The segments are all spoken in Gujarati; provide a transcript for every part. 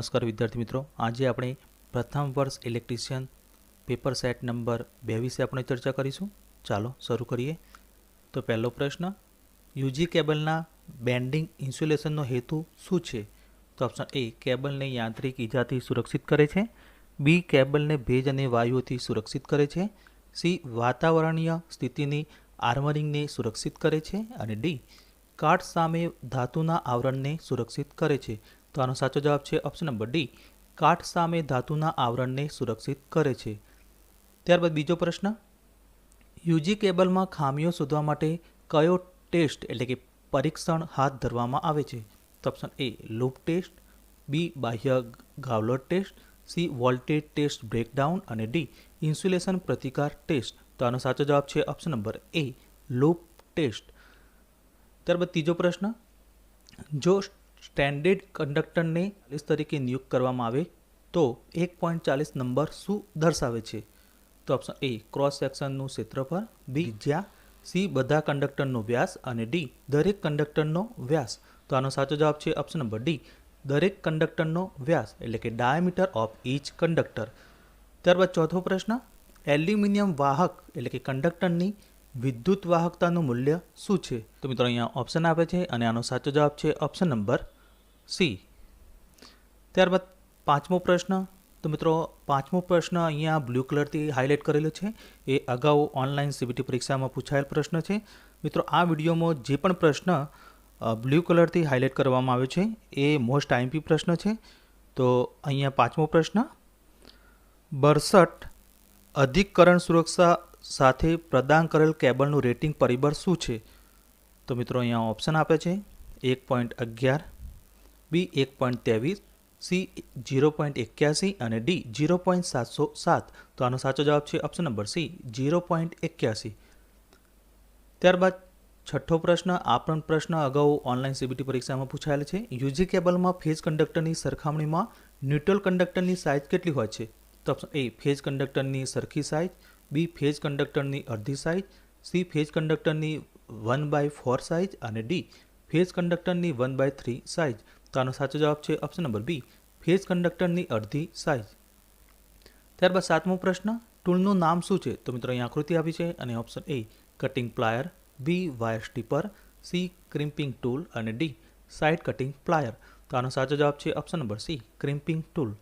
નમસ્કાર વિદ્યાર્થી મિત્રો. આજે આપણે પ્રથમ વર્ષ ઇલેક્ટ્રિશિયન પેપર સેટ નંબર બે વિશે આપણે ચર્ચા કરીશું. ચાલો શરૂ કરીએ. તો પહેલો પ્રશ્ન, યુજી કેબલના બેન્ડિંગ ઇન્સ્યુલેશનનો હેતુ શું છે? તો ઓપ્શન એ, કેબલને યાંત્રિક ઈજાથી સુરક્ષિત કરે છે. બી, કેબલને ભેજ અને વાયુઓથી સુરક્ષિત કરે છે. સી, વાતાવરણીય સ્થિતિની આર્મરિંગને સુરક્ષિત કરે છે. અને ડી, કાટ સામે ધાતુના આવરણને સુરક્ષિત કરે છે. તો આનો સાચો જવાબ છે ઓપ્શન નંબર ડી કાટ સામે ધાતુના આવરણને સુરક્ષિત કરે છે. ત્યારબાદ બીજો પ્રશ્ન. યુજી કેબલમાં ખામીઓ શોધવા માટે કયો ટેસ્ટ એટલે કે પરીક્ષણ હાથ ધરવામાં આવે છે? તો option A loop test B બાહ્ય ગાવલોટ test C voltage test breakdown અને ડી ઇન્સ્યુલેશન પ્રતિકાર ટેસ્ટ. તો આનો સાચો જવાબ છે option number A loop test. ત્યારબાદ ત્રીજો પ્રશ્ન. જો સ્ટેન્ડર્ડ કંડક્ટરને ચાલીસ તરીકે નિયુક્ત કરવામાં આવે તો એક પોઈન્ટ ચાલીસ નંબર શું દર્શાવે છે? તો ઓપ્શન એ ક્રોસ સેક્શનનું ક્ષેત્રફળ બી જ્યાં સી બધા કંડક્ટરનો વ્યાસ અને ડી દરેક કંડક્ટરનો વ્યાસ. તો આનો સાચો જવાબ છે ઓપ્શન નંબર ડી દરેક કંડક્ટરનો વ્યાસ, એટલે કે ડાયામીટર ઓફ ઈચ કંડક્ટર ત્યારબાદ ચોથો પ્રશ્ન, એલ્યુમિનિયમ વાહક, એટલે કે કંડક્ટરની વિદ્યુત વાહકતાનું મૂલ્ય શું છે? તો મિત્રો અહીંયા ઓપ્શન આપે છે અને આનો સાચો જવાબ છે ઓપ્શન નંબર સી ત્યારબાદ પાંચમો પ્રશ્ન. તો મિત્રો પાંચમો પ્રશ્ન અહીંયા બ્લુ કલરથી હાઇલાઇટ કરેલો છે. એ અગાઉ ઓનલાઈન સીબીટી પરીક્ષામાં પૂછાયેલ પ્રશ્ન છે. મિત્રો આ વિડીયોમાં જે પણ પ્રશ્ન બ્લુ કલરથી હાઇલાઇટ કરવામાં આવ્યો છે, એ મોસ્ટ આઈમ્પી પ્રશ્ન છે. તો અહીંયા પાંચમો પ્રશ્ન. બરસઠ અધિકરણ સુરક્ષા સાથે પ્રદાન કરેલ કેબલનું રેટિંગ પરિબળ શું છે? તો મિત્રો અહીંયા ઓપ્શન આપે છે એક પોઈન્ટ અગિયાર, બી એક પોઈન્ટ ત્રેવીસ, સી જીરો પોઈન્ટ એક્યાસી અને ડી જીરો પોઈન્ટ સાતસો સાત. તો આનો સાચો જવાબ છે option number C zero point એક્યાસી. ત્યારબાદ છઠ્ઠો પ્રશ્ન, આ પણ પ્રશ્ન અગાઉ ઓનલાઈન સીબીટી પરીક્ષામાં પૂછાયેલ છે. યુજી કેબલમાં ફેઝ કંડક્ટરની સરખામણીમાં ન્યુટ્રલ કંડક્ટરની સાઇઝ કેટલી હોય છે? તો ઓપ્શન એ, ફેઝ કંડક્ટરની સરખી સાઇઝ બી ફેઝ કંડક્ટરની અડધી સાઇઝ, સી ફેઝ કંડક્ટરની વન બાય ફોર સાઇઝ અને ડી ફેઝ કંડક્ટરની વન બાય થ્રી સાઇઝ. તો આનો સાચો જવાબ છે ઓપ્શન નંબર બી, ફેઝ કંડક્ટરની અડધી સાઇઝ. ત્યારબાદ સાતમો પ્રશ્ન, ટૂલનું નામ શું છે? તો મિત્રો અહીં આકૃતિ આપી છે અને option A cutting plier B wire stripper C crimping tool અને ડી સાઇડ કટિંગ પ્લાયર તો આનો સાચો જવાબ છે option number C crimping tool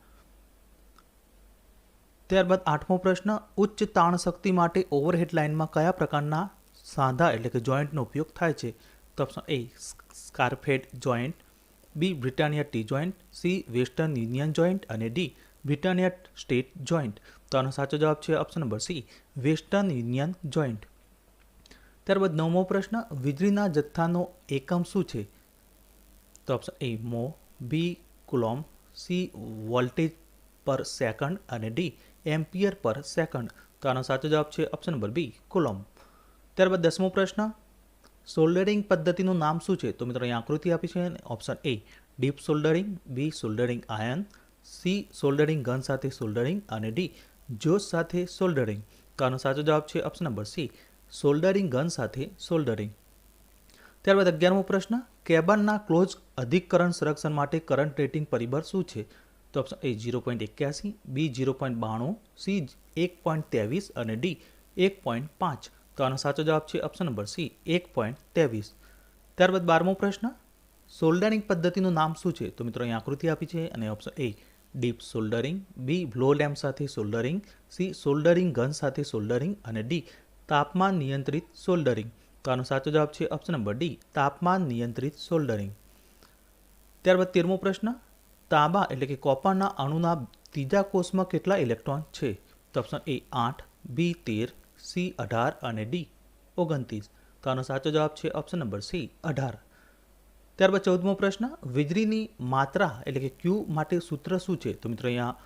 ત્યારબાદ આઠમો પ્રશ્ન, ઉચ્ચ તાણ શક્તિ માટે ઓવરહેડ લાઇનમાં કયા પ્રકારના સાંધા એટલે કે જોઈન્ટનો ઉપયોગ થાય છે? તો option A scarfed joint B Britannia T joint C Western Union joint અને ડી બ્રિટાનિયા સ્ટેટ જોઈન્ટ તો આનો સાચો જવાબ છે option number C Western Union joint ત્યારબાદ નવમો પ્રશ્ન, વીજળીના જથ્થાનો એકમ શું છે? તો option A mho B coulomb C voltage per second અને ડી એમ્પિયર પર સેકન્ડ. તો આનો સાચો જવાબ છે ઓપ્શન નંબર બી, કુલમ. ત્યારબાદ દસમો પ્રશ્ન, સોલ્ડરિંગ પદ્ધતિનું નામ શું છે? તો મિત્રો અહીં આકૃતિ આપી છે option A, dip soldering, B soldering iron, C soldering gun સાથે સોલ્ડરિંગ અને ડી જોશ સાથે સોલ્ડરિંગ. તો આનો સાચો જવાબ છે option number C, soldering gun સાથે સોલ્ડરિંગ. ત્યારબાદ અગિયારમો પ્રશ્ન કેબલના ક્લોઝ અધિકરણ સંરક્ષણ માટે કરંટ રેટિંગ પરિબળ શું છે? તો ઓપ્શન એ ઝીરો પોઈન્ટ એક્યાસી બી ઝીરો પોઈન્ટ બાણું સી એક પોઈન્ટ ત્રેવીસ અને ડી એક પોઈન્ટ પાંચ. તો આનો સાચો જવાબ છે ઓપ્શન નંબર સી એક પોઈન્ટ ત્રેવીસ. ત્યારબાદ બારમો પ્રશ્ન સોલ્ડરિંગ પદ્ધતિનું નામ શું છે? તો મિત્રો અહીં આકૃતિ આપી છે અને option A dip soldering B blow lamp સાથે સોલ્ડરિંગ સી સોલ્ડરિંગ ગન સાથે સોલ્ડરિંગ અને ડી તાપમાન નિયંત્રિત સોલ્ડરિંગ તો આનો સાચો જવાબ છે ઓપ્શન નંબર ડી તાપમાન નિયંત્રિત સોલ્ડરિંગ ત્યારબાદ તેરમો પ્રશ્ન તાંબા એટલે કે કોપરના અણુના ત્રીજા કોષમાં કેટલા ઇલેક્ટ્રોન છે? તો ઓપ્શન એ આઠ, બી તેર, સી અઢાર અને ડી ઓગણત્રીસ. તો આનો સાચો જવાબ છે ઓપ્શન નંબર સી અઢાર. ત્યારબાદ ચૌદમો પ્રશ્ન, વીજળીની માત્રા એટલે કે ક્યુ માટે સૂત્ર શું છે? તો મિત્રો અહીંયા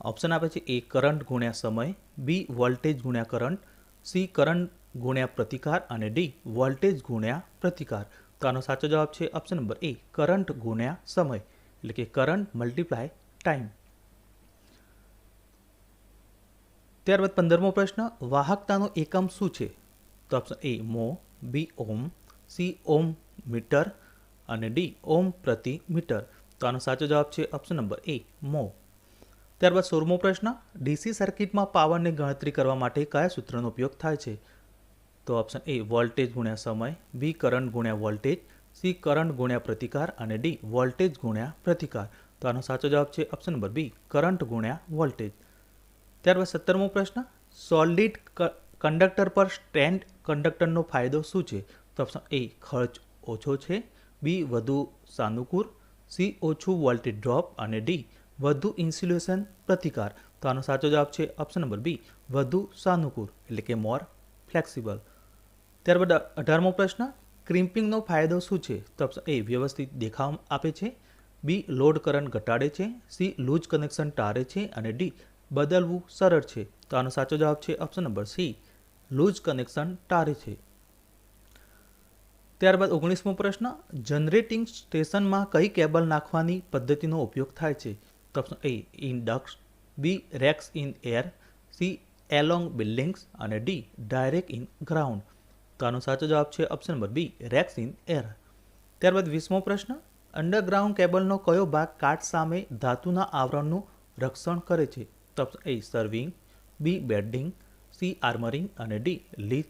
ઓપ્શન આપે છે એ કરંટ ગુણ્યા સમય, બી વોલ્ટેજ ગુણ્યા કરંટ, સી કરંટ ગુણ્યા પ્રતિકાર અને ડી વોલ્ટેજ ગુણ્યા પ્રતિકાર. તો આનો સાચો જવાબ છે ઓપ્શન નંબર એ કરંટ ગુણ્યા સમય. એટલે કે કરંટ મલ્ટીપ્લાય ટાઈમ ત્યારબાદ પંદરમો પ્રશ્ન, વાહકતાનો એકમ શું છે? તો option A mho B ohm C ohm metre અને ડી ઓમ પ્રતિ મીટર તો આનો સાચો જવાબ છે ઓપ્શન નંબર એ મો ત્યારબાદ સોળમો પ્રશ્ન, ડીસી સર્કિટમાં પાવરની ગણતરી કરવા માટે કયા સૂત્રનો ઉપયોગ થાય છે? તો ઓપ્શન એ વોલ્ટેજ ગુણ્યા સમય બી કરંટ ગુણ્યા વોલ્ટેજ સી કરંટ ગુણ્યા પ્રતિકાર અને ડી વોલ્ટેજ ગુણ્યા પ્રતિકાર. તો આનો સાચો જવાબ છે ઓપ્શન નંબર બી, કરંટ ગુણ્યા વોલ્ટેજ. ત્યારબાદ સત્તરમો પ્રશ્ન સોલિડ કંડક્ટર પર સ્ટેન્ડ કંડક્ટરનો ફાયદો શું છે? તો ઓપ્શન એ ખર્ચ ઓછો છે. બી વધુ સાનુકૂળ. સી ઓછું વોલ્ટેજ ડ્રોપ અને ડી વધુ ઇન્સ્યુલેશન પ્રતિકાર. તો આનો સાચો જવાબ છે ઓપ્શન નંબર બી વધુ સાનુકૂળ. એટલે કે મોર ફ્લેક્સિબલ ત્યારબાદ અઢારમો પ્રશ્ન ક્રિમ્પિંગનો ફાયદો શું છે? તો એ વ્યવસ્થિત દેખાવ આપે છે. બી લોડ કરંટ ઘટાડે છે. સી લૂઝ કનેક્શન ટાળે છે. અને ડી બદલવું સરળ છે. તો આનો સાચો જવાબ છે option number C loose connection ટાળે છે. ત્યારબાદ ઓગણીસમો પ્રશ્ન જનરેટિંગ સ્ટેશનમાં કઈ કેબલ નાખવાની પદ્ધતિનો ઉપયોગ થાય છે? તો option A in ducts B racks in air C along buildings અને ડી ડાયરેક્ટ ઇન ગ્રાઉન્ડ તો આનો સાચો જવાબ છે option number B racks in air ત્યારબાદ વીસમો પ્રશ્ન અંડરગ્રાઉન્ડ કેબલનો કયો ભાગ કાટ સામે ધાતુના આવરણનું રક્ષણ કરે છે? તો A serving B bedding C armouring અને ડી લીડ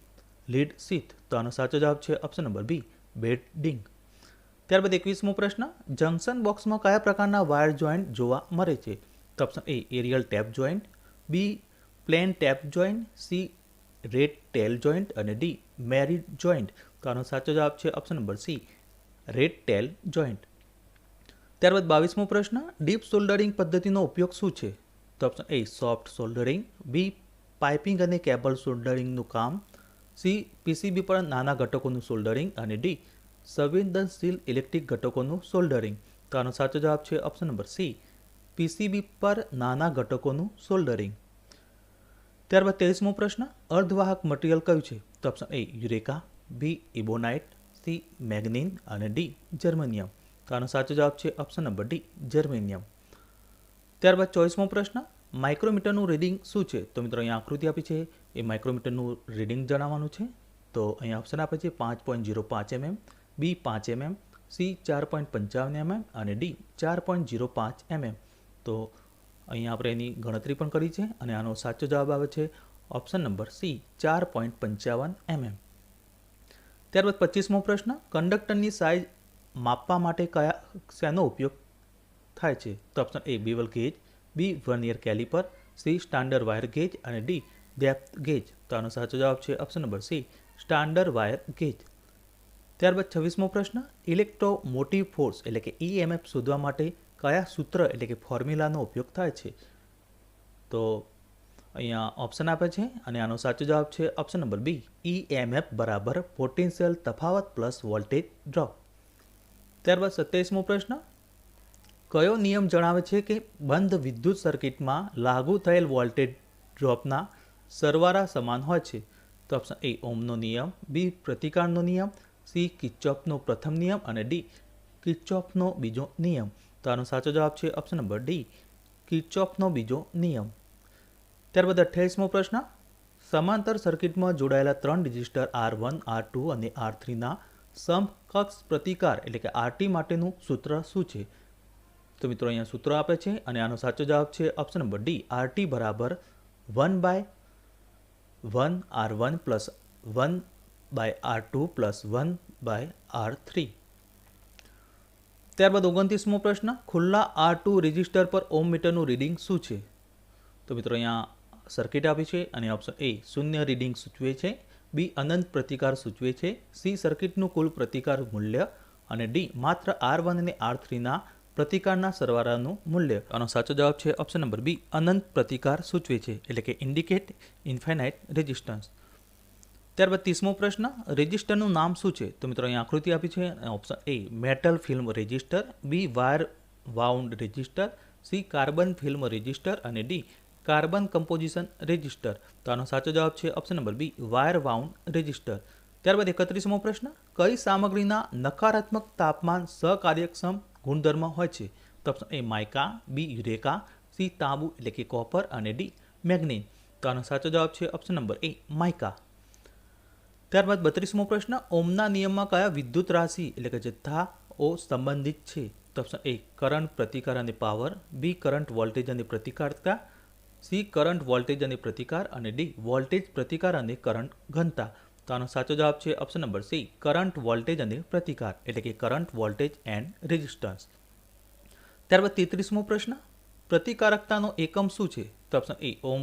લીડ સીથ તો આનો સાચો જવાબ છે ઓપ્શન નંબર બી બેડિંગ ત્યારબાદ એકવીસમો પ્રશ્ન જંકશન બોક્સમાં કયા પ્રકારના વાયર જોઈન્ટ જોવા મળે છે? તો option A aerial tap joint B plain tap joint C rat tail joint અને ડી મેરિડ જોઈન્ટ. તો આનો સાચો જવાબ છે option number C, rat tail joint. ત્યારબાદ બાવીસમો પ્રશ્ન, ડીપ સોલ્ડરિંગ પદ્ધતિનો ઉપયોગ શું છે? તો option A, soft soldering, B, piping અને કેબલ સોલ્ડરિંગનું કામ, સી, પીસીબી પર નાના ઘટકોનું સોલ્ડરિંગ અને ડી, સંવેદનશીલ ઇલેક્ટ્રિક ઘટકોનું સોલ્ડરિંગ. તો આનો સાચો જવાબ છે ઓપ્શન નંબર સી, પીસીબી પર નાના ઘટકોનું સોલ્ડરિંગ. ત્યારબાદ તેવીસમો પ્રશ્ન, અર્ધવાહક મટીરિયલ કયું છે? તો ઓપ્શન એ યુરેકા બી ઇબોનાઇટ સી મેગ્નિન અને ડી જર્મેનિયમ. તો આનો સાચો જવાબ છે ઓપ્શન નંબર ડી જર્મેનિયમ. ત્યારબાદ ચોવીસમો પ્રશ્ન, માઇક્રોમીટરનું રીડિંગ શું છે? તો મિત્રો અહીંયા આકૃતિ આપી છે, એ માઇક્રોમીટરનું રીડિંગ જણાવવાનું છે. તો અહીંયા ઓપ્શન આપે છે પાંચ પોઈન્ટ જીરો પાંચ એમએમ બી પાંચ એમએમ સી ચાર પોઈન્ટ પંચાવન એમએમ અને ડી ચાર પોઈન્ટ જીરો પાંચ એમએમ. તો અહીંયા આપણે એની ગણતરી પણ કરી છે અને આનો સાચો જવાબ આવે છે ઓપ્શન નંબર સી, ચાર પોઈન્ટ પંચાવન એમએમ. ત્યારબાદ પચીસમો પ્રશ્ન, કંડક્ટરની સાઇઝ માપવા માટે કયા શેનો ઉપયોગ થાય છે? તો option A, bevel gauge, B, vernier caliper, C, standard wire gauge અને ડી, ડેપ્થ ગેજ. તો આનો સાચો જવાબ છે option number C, standard wire gauge. ત્યારબાદ છવ્વીસમો પ્રશ્ન, ઇલેક્ટ્રોમોટિવ ફોર્સ એટલે કે ઈએમએફ શોધવા માટે કયા સૂત્ર એટલે કે ફોર્મ્યુલાનો ઉપયોગ થાય છે? તો અહીંયા ઓપ્શન આપે છે અને આનો સાચો જવાબ છે option number B E M F બરાબર પોટેન્શિયલ તફાવત પ્લસ વોલ્ટેજ ડ્રોપ ત્યારબાદ સત્યાવીસમો પ્રશ્ન. કયો નિયમ જણાવે છે કે બંધ વિદ્યુત સર્કિટમાં લાગુ થયેલ વોલ્ટેજ ડ્રોપના સરવાળા સમાન હોય છે? તો ઓપ્શન એ ઓમનો નિયમ. બી પ્રતિકારનો નિયમ. સી કિચોપનો પ્રથમ નિયમ. અને ડી કિચોપનો બીજો નિયમ. તો આનો સાચો જવાબ છે ઓપ્શન નંબર ડી કિચોફનો બીજો નિયમ. ત્યારબાદ અઠ્યાવીસમો પ્રશ્ન, સમાંતર સર્કિટમાં જોડાયેલા ત્રણ resistor R one R two અને આર થ્રીના સમકક્ષ પ્રતિકાર એટલે કે આરટી માટેનું સૂત્ર શું છે? તો મિત્રો અહીંયા સૂત્ર આપે છે અને આનો સાચો જવાબ છે ઓપ્શન નંબર ડી આરટી બરાબર one by one R one plus one by R two plus one by R three ત્યારબાદ ઓગણત્રીસમો પ્રશ્ન, ખુલ્લા આર ટુ રજિસ્ટર પર ઓમ મીટરનું રીડિંગ શું છે? તો મિત્રો અહીંયા સર્કિટ આપી છે અને ઓપ્શન એ શૂન્ય રીડિંગ સૂચવે છે. બી અનંત પ્રતિકાર સૂચવે છે. સી સર્કિટનું કુલ પ્રતિકાર મૂલ્ય. અને ડી માત્ર આર વન અને આર થ્રીના પ્રતિકારના સરવાળાનું મૂલ્ય. આનો સાચો જવાબ છે ઓપ્શન નંબર બી અનંત પ્રતિકાર સૂચવે છે. એટલે કે ઇન્ડિકેટ ઇન્ફાઇનાઇટ રેઝિસ્ટન્સ ત્યારબાદ ત્રીસમો પ્રશ્ન, રજિસ્ટરનું નામ શું છે? તો મિત્રો અહીં આકૃતિ આપી છે. Option A, metal film resistor, B, wire wound resistor, C, carbon film resistor અને ડી, કાર્બન કમ્પોઝિશન રજિસ્ટર. તો આનો સાચો જવાબ છે option number B, wire wound resistor. ત્યારબાદ એકત્રીસમો પ્રશ્ન, કઈ સામગ્રીના નકારાત્મક તાપમાન સકાર્યક્ષમ ગુણધર્મ હોય છે? તો option A, mica, B eureka C, તાંબુ એટલે કે કોપર અને ડી, મેગ્નીન. તો આનો સાચો જવાબ છે ઓપ્શન નંબર એ, માઇકા. ત્યારબાદ બત્રીસમો પ્રશ્ન ઓમના નિયમમાં કયા વિદ્યુત રાશિ એટલે કે જથ્થાઓ સંબંધિત છે? તો ઓપ્શન એ કરંટ પ્રતિકાર અને પાવર બી કરંટ વોલ્ટેજ અને પ્રતિકારતા સી કરંટ વોલ્ટેજ અને પ્રતિકાર અને ડી વોલ્ટેજ પ્રતિકાર અને કરંટ ઘનતા. તો આનો સાચો જવાબ છે option number C current voltage અને પ્રતિકાર એટલે કે કરંટ વોલ્ટેજ એન્ડ રેઝિસ્ટન્સ ત્યારબાદ તેત્રીસમો પ્રશ્ન, પ્રતિકારકતાનો એકમ શું છે? તો ઓપ્શન એ ઓમ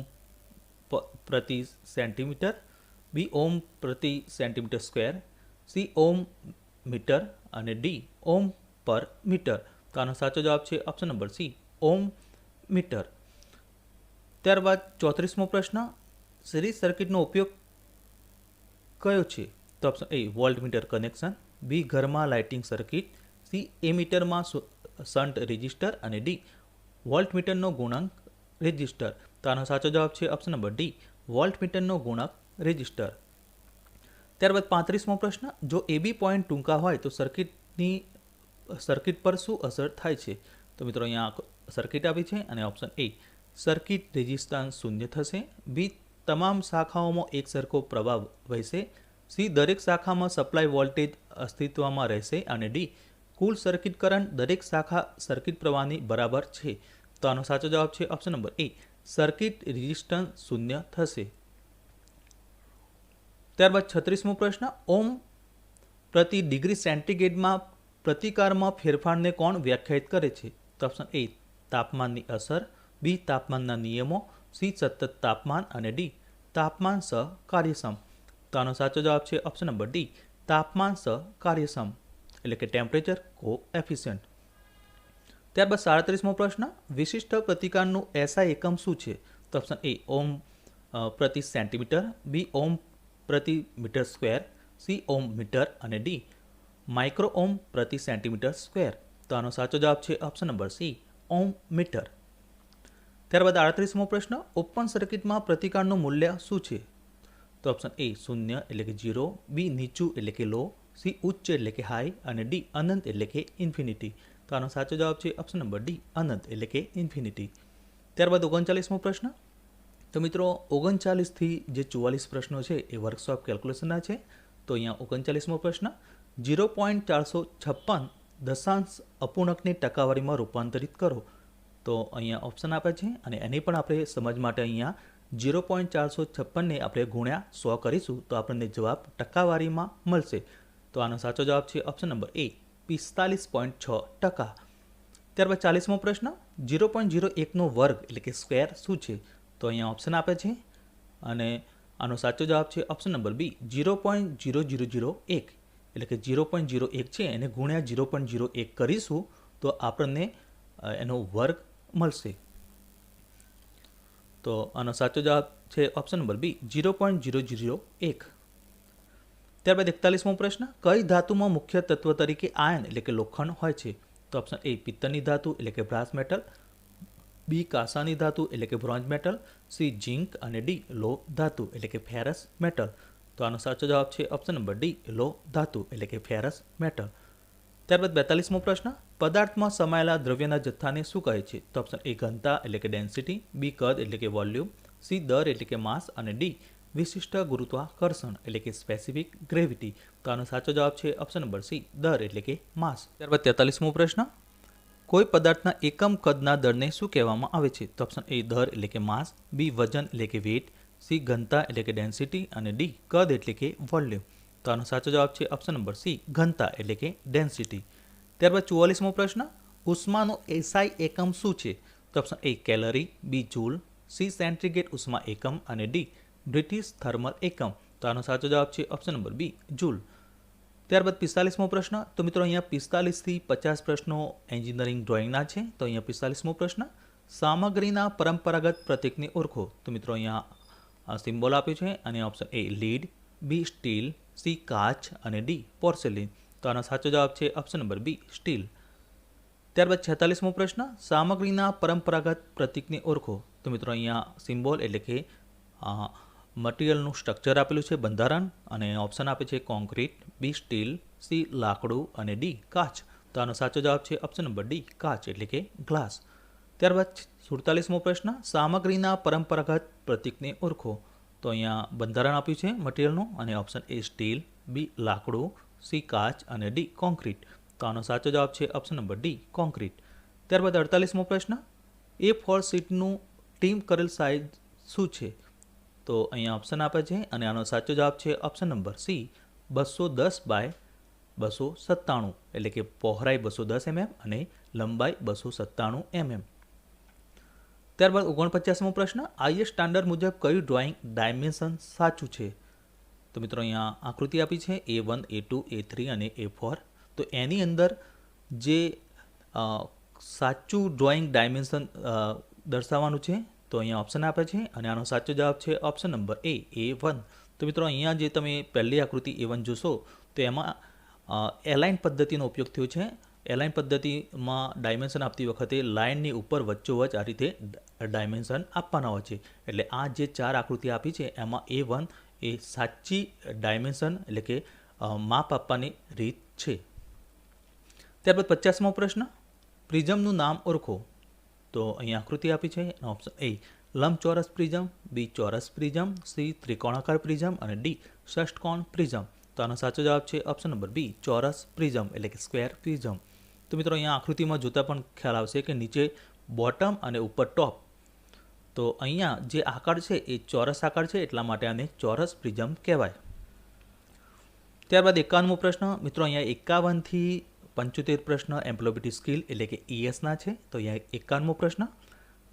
પ્રતિ સેન્ટીમીટર બી ઓમ પ્રતિ centimetre square C ohm metre અને ડી ઓમ પર મીટર તો આનો સાચો જવાબ છે option number C ohm metre ત્યારબાદ ચોત્રીસમો પ્રશ્ન સિરીઝ સર્કિટનો ઉપયોગ કયો છે? તો option A voltmeter connection B ઘરમાં લાઇટિંગ સર્કિટ સી એમીટરમાં સન્ટ રેજિસ્ટર અને ડી વોલ્ટ મીટરનો ગુણાંક રેજિસ્ટર તો આનો સાચો જવાબ છે ઓપ્શન નંબર ડી વોલ્ટ મીટરનો ગુણાંક રેજિસ્ટર ત્યારબાદ પાંત્રીસમો પ્રશ્ન, જો એબી પોઈન્ટ ટૂંકા હોય તો સર્કિટની સર્કિટ પર શું અસર થાય છે? તો મિત્રો અહીંયા સર્કિટ આપી છે અને ઓપ્શન એ સર્કિટ રેઝિસ્ટન્સ શૂન્ય થશે. બી તમામ શાખાઓમાં એક સરખો પ્રભાવ વહેશે. સી દરેક શાખામાં સપ્લાય વોલ્ટેજ અસ્તિત્વમાં રહેશે. અને ડી કુલ સર્કિટ કરંટ દરેક શાખા સર્કિટ પ્રવાહની બરાબર છે. તો આનો સાચો જવાબ છે option number A circuit resistance શૂન્ય થશે. ત્યારબાદ છત્રીસમો પ્રશ્ન, ઓમ પ્રતિ ડિગ્રી સેન્ટીગ્રેડમાં પ્રતિકારમાં ફેરફારને કોણ વ્યાખ્યાયિત કરે છે? તો ઓપ્શન એ તાપમાનની અસર બી તાપમાનના નિયમો સી સતત તાપમાન અને ડી તાપમાન સહ કાર્યક્ષમ. તો આનો સાચો જવાબ છે ઓપ્શન નંબર ડી તાપમાન સહ કાર્યક્ષમ, એટલે કે ટેમ્પરેચર કો એફિશિયન્ટ ત્યારબાદ સાડત્રીસમો પ્રશ્ન, વિશિષ્ટ પ્રતિકારનું એસઆઈ એકમ શું છે? તો ઓપ્શન એ ઓમ પ્રતિ સેન્ટીમીટર બી ઓમ પ્રતિ metre square, C ohm metre અને ડી માઇક્રો ઓમ પ્રતિ સેન્ટીમીટર સ્ક્વેર. તો આનો સાચો જવાબ છે option number C ohm metre. ત્યારબાદ આડત્રીસમો પ્રશ્ન, ઓપન સર્કિટમાં પ્રતિકારનું મૂલ્ય શું છે? તો ઓપ્શન એ શૂન્ય એટલે કે જીરો બી નીચું એટલે કે લો, સી ઉચ્ચ એટલે કે હાઈ અને ડી અનંત એટલે કે ઇન્ફિનિટી. તો આનો સાચો જવાબ છે ઓપ્શન નંબર ડી, અનંત એટલે કે ઇન્ફિનિટી. ત્યારબાદ ઓગણચાલીસમો પ્રશ્ન તો મિત્રો, ઓગણચાલીસથી જે ચુવાલીસ પ્રશ્નો છે એ વર્કશોપ કેલ્ક્યુલેશનના છે. તો અહીંયા ઓગણચાલીસમો પ્રશ્ન જીરો પોઈન્ટ ચારસો છપ્પન દશાંશ અપૂર્ણકની ટકાવારીમાં રૂપાંતરિત કરો. તો અહીંયા ઓપ્શન આપે છે અને એની પણ આપણે સમજ માટે અહીંયા જીરો પોઈન્ટ ચારસો છપ્પનને આપણે ગુણ્યા સો કરીશું તો આપણને જવાબ ટકાવારીમાં મળશે. તો આનો સાચો જવાબ છે ઓપ્શન નંબર એ પિસ્તાલીસ પોઈન્ટ છ ટકા. ત્યારબાદ ચાલીસમો પ્રશ્ન જીરો પોઈન્ટ જીરો એકનો વર્ગ એટલે કે સ્ક્વેર શું છે? તો અહીંયા ઓપ્શન આપે છે. અને આનો સાચો જવાબ છે option number B zero point zero zero zero એક. એટલે કે જીરો પોઈન્ટ જીરો એક છે, એને ગુણ્યા જીરો પોઈન્ટ જીરો એક કરીશું, તો આપણને એનો વર્ગ મળશે. તો આનો સાચો જવાબ છે option number B zero point zero zero એક. ત્યારબાદ એકતાલીસમો પ્રશ્ન, કઈ ધાતુમાં મુખ્ય તત્વ તરીકે આયન, એટલે કે લોખંડ, હોય છે? તો ઓપ્શન એ પિત્તળની ધાતુ, એટલે કે બ્રાસ મેટલ. બી કાસાની ધાતુ એટલે કે બ્રોન્ઝ મેટલ, સી ઝિંક અને ડી લો ધાતુ એટલે કે ફેરસ મેટલ. તો આનો સાચો જવાબ છે ઓપ્શન નંબર ડી, લો ધાતુ એટલે કે ફેરસ મેટલ. ત્યારબાદ બેતાલીસમો પ્રશ્ન, પદાર્થમાં સમાયેલા દ્રવ્યના જથ્થાને શું કહે છે? તો ઓપ્શન એ ઘનતા એટલે કે ડેન્સિટી, બી કદ એટલે કે વોલ્યુમ, સી દર એટલે કે માસ અને ડી વિશિષ્ટ ગુરુત્વાકર્ષણ એટલે કે સ્પેસિફિક ગ્રેવિટી. તો આનો સાચો જવાબ છે ઓપ્શન નંબર સી, દર એટલે કે માસ. ત્યારબાદ તેતાલીસમો પ્રશ્ન કોઈ પદાર્થના એકમ કદના દરને શું કહેવામાં આવે છે? તો ઓપ્શન એ દર એટલે કે માસ બી વજન એટલે કે વેટ સી ઘનતા એટલે કે ડેન્સિટી અને ડી કદ એટલે કે વોલ્યુમ તો આનો સાચો જવાબ છે ઓપ્શન નંબર સી ઘનતા એટલે કે ડેન્સિટી ત્યારબાદ ચુવાલીસમો પ્રશ્ન, ઉષ્માનો એસઆઈ એકમ શું છે? તો option A calorie B joule C centigrade ઉષ્મા એકમ અને ડી બ્રિટિશ થર્મલ એકમ. તો આનો સાચો જવાબ છે ઓપ્શન નંબર બી જૂલ. ત્યારબાદ પિસ્તાલીસમો પ્રશ્ન. તો મિત્રો અહીંયા પિસ્તાલીસથી પચાસ પ્રશ્નો એન્જિનિયરિંગ ડ્રોઈંગના છે. તો અહીંયા પિસ્તાલીસમો પ્રશ્ન. સામગ્રીના પરંપરાગત પ્રતીકને ઓળખો. તો મિત્રો અહીંયા સિમ્બોલ આપ્યું છે અને option A lead, B steel, C કાચ અને ડી પોર્સેલિન. તો આનો સાચો જવાબ છે ઓપ્શન નંબર બી સ્ટીલ. ત્યારબાદ છેતાલીસમો પ્રશ્ન. સામગ્રીના પરંપરાગત પ્રતીકને ઓળખો. તો મિત્રો અહીંયા સિમ્બોલ એટલે કે મટીરિયલનું સ્ટ્રક્ચર આપેલું છે બંધારણ અને ઓપ્શન આપે છે કોન્ક્રીટ બી સ્ટીલ, સી લાકડું અને ડી કાચ. તો આનો સાચો જવાબ છે ઓપ્શન નંબર ડી કાચ, એટલે કે ગ્લાસ. ત્યારબાદ સુડતાલીસમો પ્રશ્ન, સામગ્રીના પરંપરાગત પ્રતીકને ઓળખો. તો અહીંયા બંધારણ આપ્યું છે મટીરિયલનું અને ઓપ્શન એ સ્ટીલ, બી લાકડું, સી કાચ અને ડી કોન્ક્રીટ તો આનો સાચો જવાબ છે ઓપ્શન નંબર ડી કોન્ક્રીટ ત્યારબાદ અડતાલીસમો પ્રશ્ન એ ફોર સીટનું ટીમ કરેલ સાઇઝ શું છે? તો અહીંયા ઓપ્શન આપે છે અને આનો સાચો જવાબ છે ઓપ્શન નંબર સી બસો દસ બાય બસો સત્તાણું. એટલે કે પહોળાઈ બસો દસ એમએમ અને લંબાઈ બસો સત્તાણું એમએમ ત્યારબાદ ઓગણપચાસમો પ્રશ્ન આઈએસ સ્ટાન્ડર્ડ મુજબ કયું ડ્રોઈંગ ડાયમેન્શન સાચું છે? તો મિત્રો અહીંયા આકૃતિ આપી છે A one A two A three અને એ ફોર તો એની અંદર જે સાચું ડ્રોઈંગ ડાયમેન્શન દર્શાવવાનું છે તો અહીંયા ઓપ્શન આપે છે અને આનો સાચો જવાબ છે option number A A one તો મિત્રો, અહીંયા જે તમે પહેલી આકૃતિ એ વન જોશો, તો એમાં એલાઇન પદ્ધતિનો ઉપયોગ થયો છે. એલાઇન પદ્ધતિમાં ડાયમેન્શન આપતી વખતે લાઇનની ઉપર વચ્ચોવચ આ રીતે ડાયમેન્શન આપવાના હોય છે. એટલે આ જે ચાર આકૃતિ આપી છે, એમાં એ વન એ સાચી ડાયમેન્શન એટલે કે માપ આપવાની રીત છે. ત્યારબાદ પચાસમો પ્રશ્ન. પ્રિઝમનું નામ ઓળખો. તો અહીં આકૃતિ આપી છે. ઓપ્શન એ લંબચોરસ પ્રિઝમ બી ચોરસ પ્રિઝમ સી ત્રિકોણાકાર પ્રિઝમ અને ડી ષષ્ટકોણ પ્રિઝમ. તો આનો સાચો જવાબ છે ઓપ્શન નંબર બી ચોરસ પ્રિઝમ, એટલે કે સ્ક્વેર પ્રિઝમ. તો મિત્રો અહીંયા આકૃતિમાં જોતાં પણ ખ્યાલ આવશે કે નીચે બોટમ અને ઉપર ટોપ તો અહીંયા જે આકાર છે એ ચોરસ આકાર છે, એટલા માટે આને ચોરસ પ્રિઝમ કહેવાય. ત્યારબાદ એકાવનમો પ્રશ્ન, મિત્રો અહીંયા એકાવનથી પંચોતેર પ્રશ્ન એમ્પ્લોયબિલિટી સ્કિલ એટલે કે ઈએસના છે, તો અહીંયા એકાવનમો પ્રશ્ન.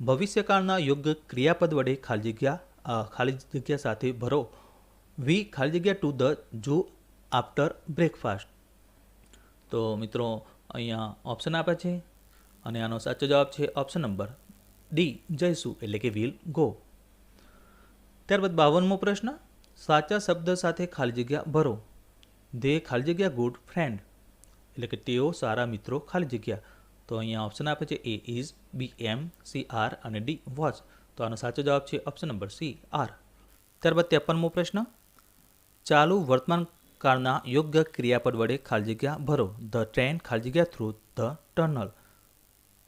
ભવિષ્યકાળના યોગ્ય ક્રિયાપદ વડે ખાલી જગ્યા ખાલી જગ્યા સાથે ભરો. વી ખાલી જગ્યા to the zoo after breakfast તો મિત્રો, અહીંયા ઓપ્શન આપે છે અને આનો સાચો જવાબ છે ઓપ્શન નંબર ડી જઈશું એટલે કે વિલ ગો ત્યારબાદ બાવનમો પ્રશ્ન, સાચા શબ્દ સાથે ખાલી જગ્યા ભરો. ધે ખાલી જગ્યા ગુડ ફ્રેન્ડ એટલે કે તેઓ સારા મિત્રો ખાલી જગ્યા. તો અહીંયા ઓપ્શન આપે છે A is B am C are અને ડી વોચ તો આનો સાચો જવાબ છે ઓપ્શન નંબર સી આર ત્યારબાદ ત્રેપનમો પ્રશ્ન. ચાલુ વર્તમાન કાળના યોગ્ય ક્રિયાપદ વડે ખાલી જગ્યા ભરો. ધ ટ્રેન ખાલી જગ્યા થ્રુ ધ ટનલ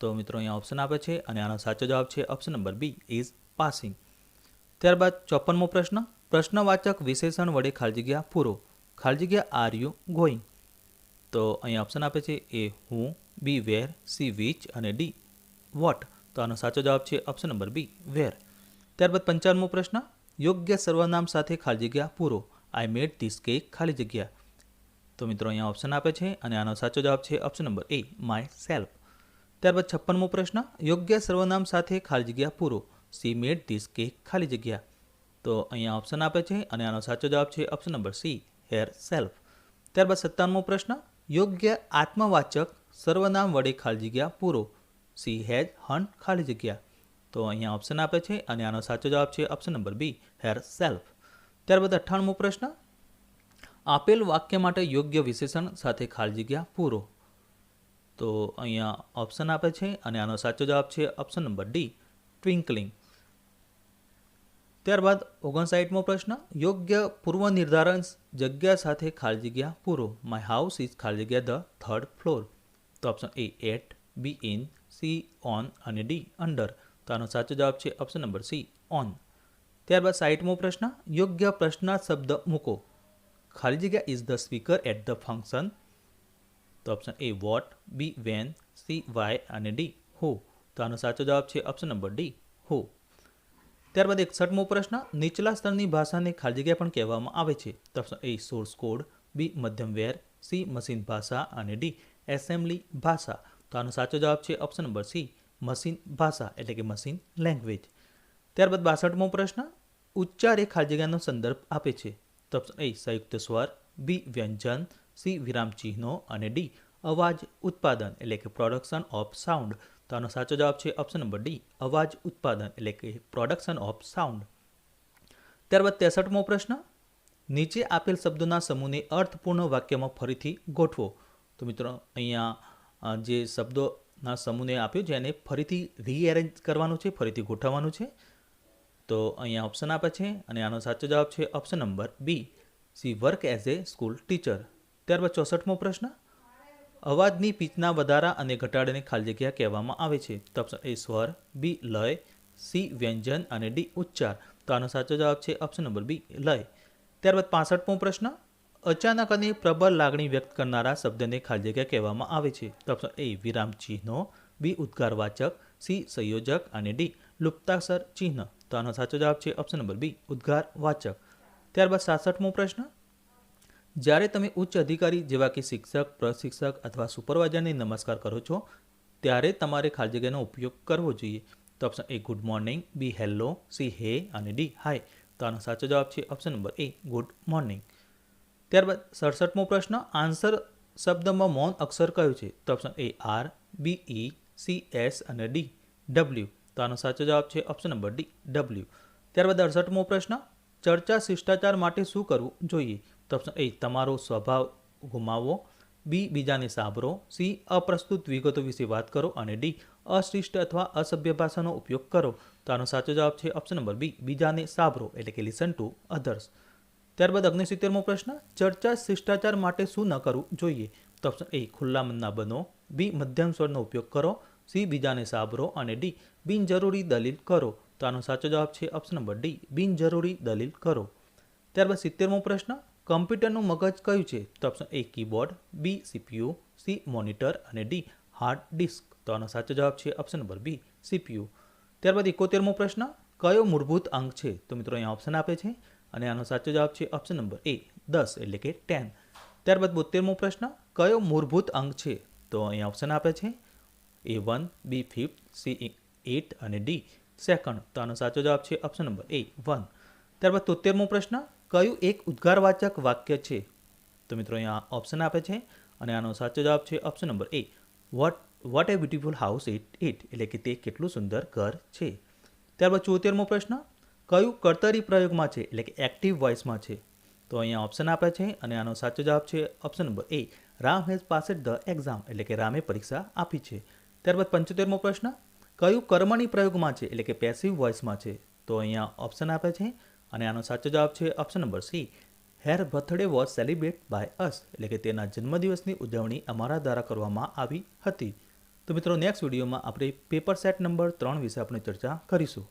તો મિત્રો અહીંયા ઓપ્શન આપે છે અને આનો સાચો જવાબ છે option number B is passing ત્યારબાદ ચોપનમો પ્રશ્ન. પ્રશ્નવાચક વિશેષણ વડે ખાલી જગ્યા પૂરો. ખાલી જગ્યા આર યુ ગોઈંગ તો અહીંયા ઓપ્શન આપે છે A who B where C which અને ડી વોટ તો આનો સાચો જવાબ છે ઓપ્શન નંબર બી વેર ત્યારબાદ પંચાવનમો પ્રશ્ન, યોગ્ય સર્વનામ સાથે ખાલી જગ્યા પૂરો. આઈ મેડ ધીસ કેક ખાલી જગ્યા. તો મિત્રો અહીંયા ઓપ્શન આપે છે અને આનો સાચો જવાબ છે option number A myself ત્યારબાદ છપ્પનમો પ્રશ્ન, યોગ્ય સર્વનામ સાથે ખાલી જગ્યા પૂરો. સી મેડ ધીસ કેક ખાલી જગ્યા. તો અહીંયા ઓપ્શન આપે છે અને આનો સાચો જવાબ છે option number C herself ત્યારબાદ સત્તાવનમો પ્રશ્ન યોગ્ય આત્મવાચક સર્વનામ વડે ખાલી જગ્યા પૂરો. સી હેઝ હન્ટ ખાલી જગ્યા. તો અહીંયા ઓપ્શન આપે છે અને આનો સાચો જવાબ છે option number B, herself. ત્યારબાદ અઠ્ઠાણમો પ્રશ્ન. આપેલ વાક્ય માટે યોગ્ય વિશેષણ સાથે ખાલી જગ્યા પૂરો. તો અહીંયા ઓપ્શન આપે છે અને આનો સાચો જવાબ છે ઓપ્શન નંબર ડી ટ્વિંકલિંગ ત્યારબાદ ઓગણસાઠમો પ્રશ્ન, યોગ્ય પૂર્વ નિર્ધારણ જગ્યા સાથે ખાલી જગ્યા પૂરો. માય હાઉસ ઇઝ ખાલી જગ્યા ધ થર્ડ ફ્લોર તો option A at B in C on અને ડી અંડર તો આનો સાચો જવાબ છે ઓપ્શન નંબર સી ઓન ત્યારબાદ સાઠમો પ્રશ્ન, યોગ્ય પ્રશ્નાર્થ શબ્દ મૂકો. ખાલી જગ્યા is the speaker at the function તો option A what B when C why અને ડી હો તો આનો સાચો જવાબ છે ઓપ્શન નંબર ડી હુ ત્યારબાદ એકસઠમો પ્રશ્ન, નીચલા સ્તરની ભાષાને ખાલી જગ્યા પણ કહેવામાં આવે છે. તો એ, સોર્સ કોડ બી મધ્યમવેર સી મશીન ભાષા અને ડી એસેમ્બલી ભાષા. તો આનો સાચો જવાબ છે ઓપ્શન નંબર સી, મશીન ભાષા, એટલે કે મશીન લેંગ્વેજ. ત્યારબાદ બાસઠમો પ્રશ્ન, ઉચ્ચાર એ ખાલી જગ્યાનો સંદર્ભ આપે છે. તો ઓપ્શન એ, સંયુક્ત સ્વર બી વ્યંજન સી વિરામ ચિહ્નો અને ડી અવાજ ઉત્પાદન, એટલે કે પ્રોડક્શન ઓફ સાઉન્ડ આનો સાચો જવાબ છે ઓપ્શન નંબર ડી અવાજ ઉત્પાદન એટલે કે પ્રોડક્શન ઓફ સાઉન્ડ ત્યારબાદ ત્રેસઠમો પ્રશ્ન, નીચે આપેલ શબ્દોના સમૂહને અર્થપૂર્ણ વાક્યમાં ફરીથી ગોઠવો. તો મિત્રો, અહીંયા જે શબ્દોના સમૂહને આપ્યો છે એને ફરીથી રીએરેન્જ કરવાનું છે, ફરીથી ગોઠવવાનું છે. તો અહીંયા ઓપ્શન આપે છે અને આનો સાચો જવાબ છે option number B she work as a school teacher ત્યારબાદ ચોસઠમો પ્રશ્ન અવાજની પીચના વધારા અને ઘટાડાને ખાલી જગ્યા કહેવામાં આવે છે. તો ઓપ્શન એ સ્વર બી લય સી વ્યંજન અને ડી ઉચ્ચાર. તો આનો સાચો જવાબ છે ઓપ્શન નંબર બી લય. ત્યારબાદ પાસઠમો પ્રશ્ન, અચાનક અને પ્રબળ લાગણી વ્યક્ત કરનારા શબ્દને ખાલી જગ્યા કહેવામાં આવે છે. તો ઓપ્શન એ વિરામ ચિહ્નો. બી ઉદ્ગારવાચક. સી સંયોજક અને ડી લુપ્તાક્ષર ચિહ્ન. તો આનો સાચો જવાબ છે ઓપ્શન નંબર બી ઉદ્ગારવાચક. ત્યારબાદ સાસઠમો પ્રશ્ન જ્યારે તમે ઉચ્ચ અધિકારી જેવા કે શિક્ષક, પ્રશિક્ષક અથવા સુપરવાઇઝરને નમસ્કાર કરો છો, ત્યારે તમારે ખાલી જગ્યાનો ઉપયોગ કરવો જોઈએ. તો option A good morning B hello C hey અને ડી હાય તો આનો સાચો જવાબ છે option number A good morning ત્યારબાદ સડસઠમો પ્રશ્ન આન્સર શબ્દમાં મૌન અક્ષર કયો છે? તો option A R B E C S અને ડી ડબલ્યુ તો આનો સાચો જવાબ છે ઓપ્શન નંબર ડી ડબલ્યુ ત્યારબાદ અડસઠમો પ્રશ્ન, ચર્ચા શિષ્ટાચાર માટે શું કરવું જોઈએ? ઓપ્શન એ તમારો સ્વભાવ ગુમાવવો બી, બીજાને સાંભળો. સી, અપ્રસ્તુત વિગતો વિશે વાત કરો અને ડી, અશિષ્ટ અથવા અસભ્ય ભાષાનો ઉપયોગ કરો. તો આનો સાચો જવાબ છે ઓપ્શન નંબર બી, બીજાને સાંભળો એટલે કે લિસન ટુ અધર્સ ત્યારબાદ અગ્નિસિત્તેરમો પ્રશ્ન, ચર્ચા શિષ્ટાચાર માટે શું ન કરવું જોઈએ? તો ઓપ્શન એ, ખુલ્લા મનના બનો. બી, મધ્યમ સ્વરનો ઉપયોગ કરો. સી, બીજાને સાંભળો અને ડી, બિનજરૂરી દલીલ કરો. તો આનો સાચો જવાબ છે ઓપ્શન નંબર ડી, બિનજરૂરી દલીલ કરો. ત્યારબાદ સિત્તેરમો પ્રશ્ન કમ્પ્યુટરનું મગજ કયું છે? તો option A keyboard B CPU C monitor અને ડી હાર્ડ ડિસ્ક તો આનો સાચો જવાબ છે ઓપ્શન નંબર બી સીપીયુ ત્યારબાદ એકોતેરમો પ્રશ્ન, કયો મૂળભૂત અંક છે? તો મિત્રો અહીંયા ઓપ્શન આપે છે અને આનો સાચો જવાબ છે ઓપ્શન નંબર એ દસ, એટલે કે ટેન ત્યારબાદ બોતેરમો પ્રશ્ન, કયો મૂળભૂત અંક છે? તો અહીંયા ઓપ્શન આપે છે A one B fifth C eight અને ડી સેકન્ડ તો આનો સાચો જવાબ છે ઓપ્શન નંબર એ વન ત્યારબાદ તોતેરમો પ્રશ્ન કયું એક ઉદ્ગારવાચક વાક્ય છે? તો મિત્રો અહીંયા ઓપ્શન આપે છે અને આનો સાચો જવાબ છે option number A what what a beautiful house it it એટલે કે તે કેટલું સુંદર ઘર છે. ત્યારબાદ ચોતેરમો પ્રશ્ન. કયું કર્તરી પ્રયોગમાં છે? એટલે કે એક્ટિવ વોઇસમાં છે. તો અહીંયા ઓપ્શન આપે છે અને આનો સાચો જવાબ છે option number A Ram has passed the exam એટલે કે રામે પરીક્ષા આપી છે. ત્યારબાદ પંચોતેરમો પ્રશ્ન. કયું કર્મણી પ્રયોગમાં છે? એટલે કે પેસિવ વોઇસમાં છે. તો અહીંયા ઓપ્શન આપે છે અને આનો સાચો જવાબ છે option number C her birthday was celebrate by us એટલે કે તેના જન્મદિવસની ઉજવણી અમારા દ્વારા કરવામાં આવી હતી. તો મિત્રો નેક્સ્ટ વિડીયોમાં આપણે પેપર સેટ નંબર ત્રણ વિશે આપણે ચર્ચા કરીશું.